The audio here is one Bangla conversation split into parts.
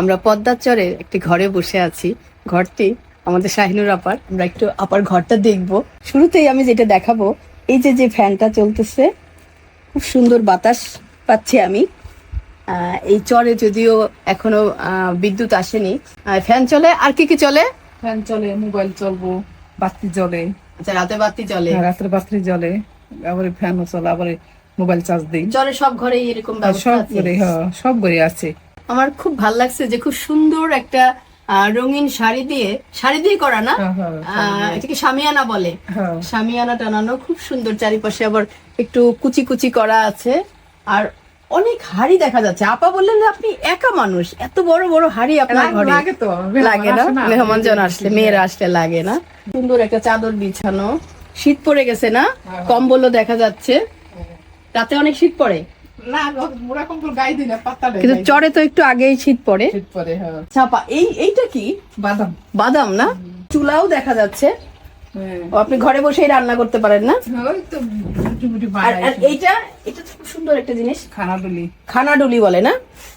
আমরা পদ্মার চরে একটি ঘরে বসে আছি। ঘরটি আমাদের শাহিনুর আপার। আমরা একটু আপার ঘরটা দেখব। শুরুতেই আমি যেটা দেখাবো এই যে যে ফ্যানটা চলতেছে খুব সুন্দর বাতাস পাচ্ছি আমি। এই চরে যদিও এখনও বিদ্যুৎ আসেনি। ফ্যান চলে আর কি কি চলে? ফ্যান চলে মোবাইল চলবো বাতি জ্বলে। আচ্ছা রাতে বাতি চলে রাত্রে বাতি জ্বলে। আবার ফ্যানও চলে আবার মোবাইল চার্জ দিই। চরে সব ঘরে এরকম সব ঘরে হ্যাঁ সব করে আছে। আমার খুব ভালো লাগছে যে খুব সুন্দর একটা রঙিন শাড়ি দিয়ে শাড়ি দিয়ে করা না? হ্যাঁ, হ্যাঁ, এটাকে শামিয়ানা বলে। হ্যাঁ। শামিয়ানা টানানো খুব সুন্দর চারিপাশে আবার একটু কুচি কুচি করা আছে। আর অনেক হাড়ি দেখা যাচ্ছে। আপা বললেন আপনি একা মানুষ। এত বড় বড় হাড়ি আপনার লাগে- ঘরে। লাগে তো। লাগে না? আসে মেহমান জন আসলে মেয়েরা আসলে লাগে না। সুন্দর একটা চাদর বিছানো। শীত পড়ে গেছে না? হ্যাঁ। কম্বলও দেখা যাচ্ছে। রাতে অনেক শীত পড়ে। কিন্তু চরে তো একটু আগেই শীত পড়ে। পরে হ্যাঁ। এই এইটা কি? বাদাম। বাদাম না? চুলাও দেখা যাচ্ছে। হ্যাঁ। আপনি ঘরে বসেই রান্না করতে পারেন না? আর এইটা এটা খুব সুন্দর একটা জিনিস। খানা ডুলি খানাডুলি বলে না?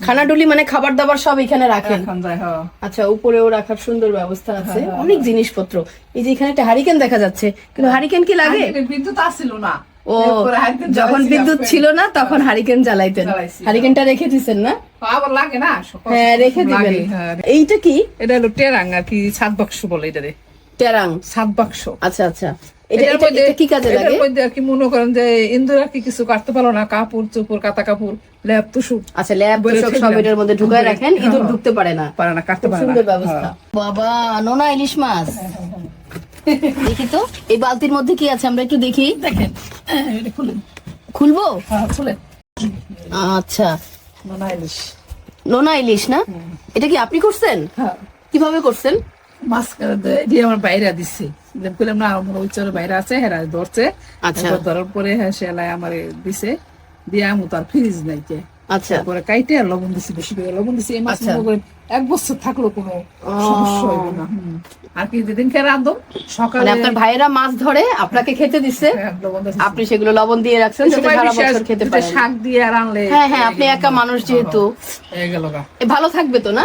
খানাডুলি মানে খাবার দাবার সব এখানে রাখেন। হ্যাঁ। আচ্ছা উপরেও রাখার সুন্দর ব্যবস্থা আছে। অনেক জিনিসপত্র। এই যে এখানে একটা হারিকেন দেখা যাচ্ছে। কিন্তু হারিকেন কি লাগে? বিদ্যুৎ আসছিল না। ও যখন বিদ্যুৎ ছিল না তখন হারিকেন জ্বালাইতেন। হারিকেনটা রেখে দিছেন না? আবার লাগে না হ্যাঁ রেখে দিবেন। হ্যাঁ। এইটা কি? এটা হলো টেরাং আর কি সাত বাক্স বলে এটা রে। টেরাং। সাত বাক্স। আচ্ছা আচ্ছা। এটার মধ্যে কি কাজে এটার মধ্যে আর কি মনে করেন যে ইন্দুর কি কিছু কাটতে পারো না? কাপড় চোপড় কাপড় তুসু আচ্ছা ল্যাব সব এটার মধ্যে ঢুকায় রাখেন ইঁদুর হ্যাঁ। ঢুকতে পারে না। পারে না কাটতে খুব পারে না। সুন্দর ব্যবস্থা। হ্যাঁ। বাবা নোনা ইলিশ মাছ। দেখি তো এই বালতির মধ্যে কি আছে? আমরা একটু দেখি। দেখেন। হ্যাঁ, এটা খুলেন খুলবো? হ্যাঁ খুলেন আচ্ছা। নোনা ইলিশ। নোনা ইলিশ না? এটা কি আপনি করছেন? হ্যাঁ। কীভাবে করছেন? মাছ দিয়ে আমার বাইরে দিচ্ছে দিয়ে বললাম না আমার ওই চরে বাইরে আছে হেরা ধরছে। আচ্ছা। ধরার পরে হ্যাঁ সেলাই আমার দিছে। দিয়ে আমি তার ফ্রিজ নাই কে। আচ্ছা। তারপরে কাইটে আর লবণ দিছি বেশি করে লবণ দিছি। এই মাছ আচ্ছা। মনে করেন এক বছর থাকল কোনো সমস্যা হইব না আর কি যেদিনকে রান্ধো মানে সকালে আপনার ভাইয়েরা মাছ ধরে আপনাকে খেতে দিচ্ছে হ্যাঁ, দিছি। আপনি সেগুলো লবণ দিয়ে রাখছেন যাতে সারা বছর খেতে পারেন। শাক দিয়ে আর আনলে হ্যাঁ হ্যাঁ আপনি একা মানুষ যেহেতু। হয়ে ভালো থাকবে তো না?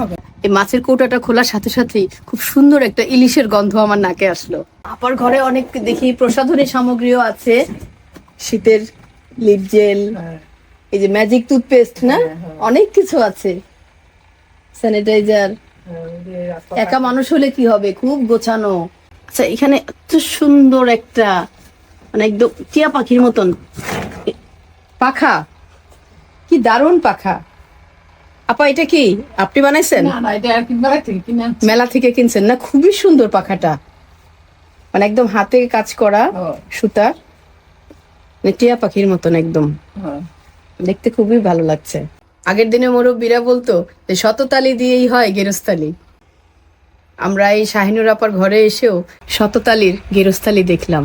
হবে এই মাছের কৌটাটা খোলার সাথে সাথেই খুব সুন্দর একটা ইলিশের গন্ধ আমার নাকে আসলো। আপার ঘরে অনেক দেখি প্রসাধনী সামগ্রীও আছে। শীতের লিপ জেল হ্যাঁ। এই যে ম্যাজিক টুথপেস্ট না? অনেক কিছু আছে। স্যানিটাইজার হ্যাঁ, একা মানুষ হলে কি হবে? খুব গোছানো। আচ্ছা এখানে এত সুন্দর একটা মানে একদম টিয়া পাখির মতন। পাখা। কি দারুণ পাখা। আপা এটা কি আপনি বানাইছেন? মেলা থেকে কিনছেন না? খুবই সুন্দর পাখাটা। মানে একদম হাতে কাজ করা ও, সুতা। মানে টিয়া পাখির মতন একদম। হ্যাঁ। দেখতে খুবই ভালো লাগছে। আগের দিনে মুরব্বীরা বলতো যে, শততালি দিয়েই হয় গেরস্তালি। আমরা এই শাহিনুর আপার ঘরে এসেও শততালির গেরস্তালি দেখলাম।